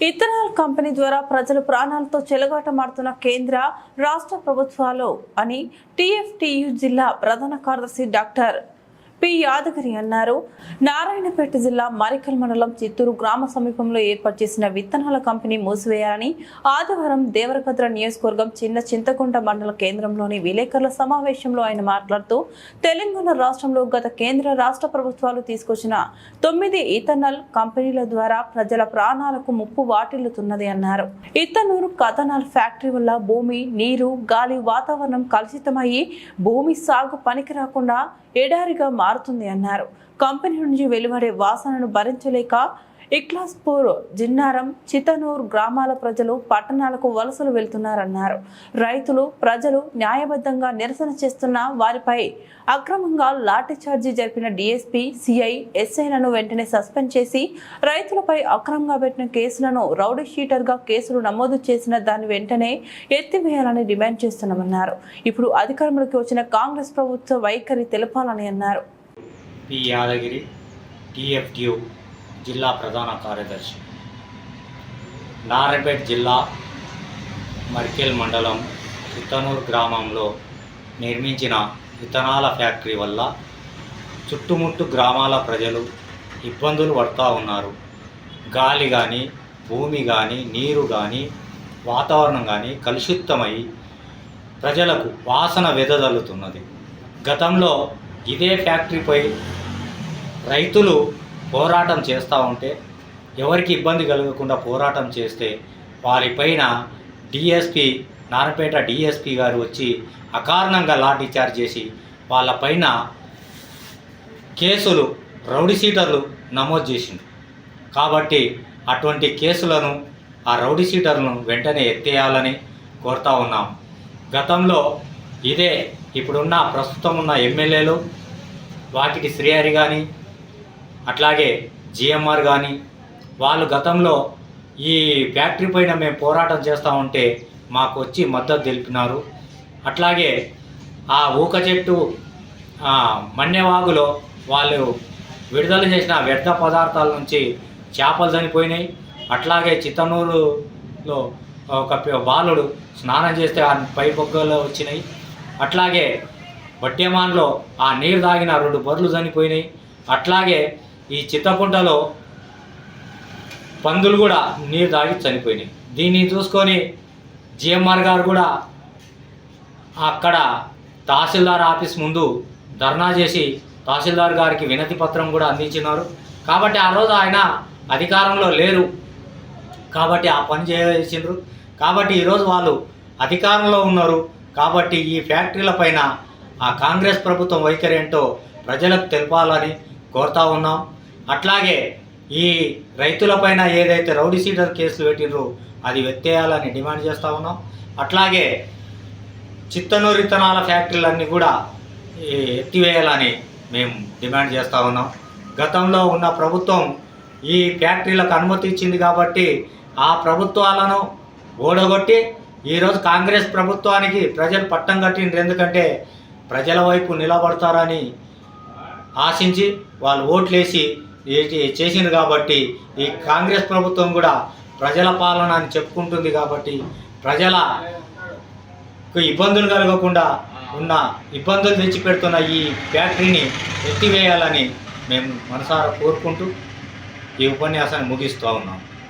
Ethanol company ద్వారా ప్రజల ప్రాణాలతో చెలగాటమాడుతున్న కేంద్ర రాష్ట్ర ప్రభుత్వాలు అని టీఎఫ్టీయు జిల్లా ప్రధాన కార్యదర్శి డాక్టర్ పి యాదగిరి అన్నారు. నారాయణపేట జిల్లా మరికల్ మండలం చిత్తూరు గ్రామ సమీపంలో ఏర్పాటు చేసిన విత్తనాల కంపెనీ మూసివేయాలని ఆదివారం దేవరకద్ర నియోజకవర్గం చిన్న చింతకుంట మండల కేంద్రంలోని విలేకరుల సమావేశంలో ఆయన మాట్లాడుతూ తెలంగాణ రాష్ట్రంలో గత కేంద్ర రాష్ట్ర ప్రభుత్వాలు తీసుకొచ్చిన తొమ్మిది ఇథనాల్ కంపెనీల ద్వారా ప్రజల ప్రాణాలకు ముప్పు వాటిల్లుతున్నది అన్నారు. ఇథనూరు కథనాల్ ఫ్యాక్టరీ వల్ల భూమి నీరు గాలి వాతావరణం కలుషితమయ్యి భూమి సాగు పనికి రాకుండా ఎడారిగా మారుతుంది అన్నారు. కంపెనీ నుంచి వెలువడే వాసనను భరించలేక ఇక్లాస్పూర్ జిన్నారం చితనూర్ గ్రామాల ప్రజలు పట్టణాలకు వలసలు వెళ్తున్నారన్నారు. రైతులు ప్రజలు న్యాయబద్ధంగా నిరసన చేస్తున్న వారిపై అక్రమంగా లాఠీచార్జీ జరిపిన డీఎస్పీ సిఐ ఎస్ఐలను వెంటనే సస్పెండ్ చేసి రైతులపై అక్రమంగా పెట్టిన కేసులను రౌడీ షీటర్గా కేసులు నమోదు చేసిన దాన్ని వెంటనే ఎత్తివేయాలని డిమాండ్ చేస్తున్నామన్నారు. ఇప్పుడు అధికారంలోకి వచ్చిన కాంగ్రెస్ ప్రభుత్వ వైఖరి తెలపాలని అన్నారు. పి యాదగిరి టిఎఫ్టియు జిల్లా ప్రధాన కార్యదర్శి. నారాయణపేట జిల్లా మర్కెల్ మండలం చిత్తనూరు గ్రామంలో నిర్మించిన విత్తనాల ఫ్యాక్టరీ వల్ల చుట్టుముట్టు గ్రామాల ప్రజలు ఇబ్బందులు పడుతూ ఉన్నారు. గాలి కానీ భూమి కానీ నీరు కానీ వాతావరణం కానీ కలుషితమై ప్రజలకు వాసన వెదజల్లుతున్నది. గతంలో ఇదే ఫ్యాక్టరీపై రైతులు పోరాటం చేస్తూ ఉంటే ఎవరికి ఇబ్బంది కలగకుండా పోరాటం చేస్తే వారిపైన డిఎస్పి నారపేట డిఎస్పి గారు వచ్చి అకారణంగా లాఠీ చార్జ్ చేసి వాళ్ళపైన కేసులు రౌడీ సీటర్లు నమోదు చేసింది కాబట్టి అటువంటి కేసులను ఆ రౌడీ సీటర్లను వెంటనే ఎత్తేయాలని కోరుతా ఉన్నాం. గతంలో ఇదే ఇప్పుడున్న ప్రస్తుతం ఉన్న ఎమ్మెల్యేలు వాకిటి శ్రీహరి కానీ అట్లాగే జిఎంఆర్ కానీ వాళ్ళు గతంలో ఈ ఫ్యాక్టరీ పైన మేము పోరాటం చేస్తూ ఉంటే మాకు వచ్చి మద్దతు తెలిపినారు. అట్లాగే ఆ ఊక చెట్టు మన్యవాగులో వాళ్ళు విడుదల చేసిన వ్యర్థ పదార్థాల నుంచి చేపలు చనిపోయినాయి. అట్లాగే చిత్తనూరులో ఒక బాలుడు స్నానం చేస్తే ఆ పై బొగ్గలు వచ్చినాయి. అట్లాగే వడ్డేమాన్లో ఆ నీరు తాగిన రెండు బర్రెలు చనిపోయినాయి. అట్లాగే ఈ చిత్తకుంటలో పందులు కూడా నీరు తాగి చనిపోయినాయి. దీన్ని చూసుకొని జిఎంఆర్ గారు కూడా అక్కడ తహసీల్దార్ ఆఫీస్ ముందు ధర్నా చేసి తహసీల్దార్ గారికి వినతి పత్రం కూడా అందించినారు. కాబట్టి ఆ రోజు ఆయన అధికారంలో లేరు. కాబట్టి ఆ పని చేసిండ్రు. కాబట్టి ఈరోజు వాళ్ళు అధికారంలో ఉన్నారు. కాబట్టి ఈ ఫ్యాక్టరీల పైన ఆ కాంగ్రెస్ ప్రభుత్వం వైఖరి ఏంటో ప్రజలకు తెలపాలని కోరుతా ఉన్నాం. అట్లాగే ఈ రైతులపైన ఏదైతే రౌడీ సీటర్ కేసులు పెట్టినరో అది ఎత్తేయాలని డిమాండ్ చేస్తూ ఉన్నాం. అట్లాగే చిత్తనూరు విత్తనాల ఫ్యాక్టరీలన్నీ కూడా ఎత్తివేయాలని మేము డిమాండ్ చేస్తూ ఉన్నాం. గతంలో ఉన్న ప్రభుత్వం ఈ ఫ్యాక్టరీలకు అనుమతి ఇచ్చింది కాబట్టి ఆ ప్రభుత్వాలను ఓడగొట్టి ఈరోజు కాంగ్రెస్ ప్రభుత్వానికి ప్రజలు పట్టం కట్టిండ్రు. ఎందుకంటే ప్రజల వైపు నిలబడతారని ఆశించి వాళ్ళు ఓట్లేసి చేసింది కాబట్టి ఈ కాంగ్రెస్ ప్రభుత్వం కూడా ప్రజల పాలన అని చెప్పుకుంటుంది కాబట్టి ప్రజల ఇబ్బందులు కలగకుండా ఉన్న ఇబ్బందులు తెచ్చిపెడుతున్న ఈ ఫ్యాక్టరీని ఎత్తివేయాలని మేము మనసారా కోరుకుంటూ ఈ ఉపన్యాసాన్ని ముగిస్తూ ఉన్నాం.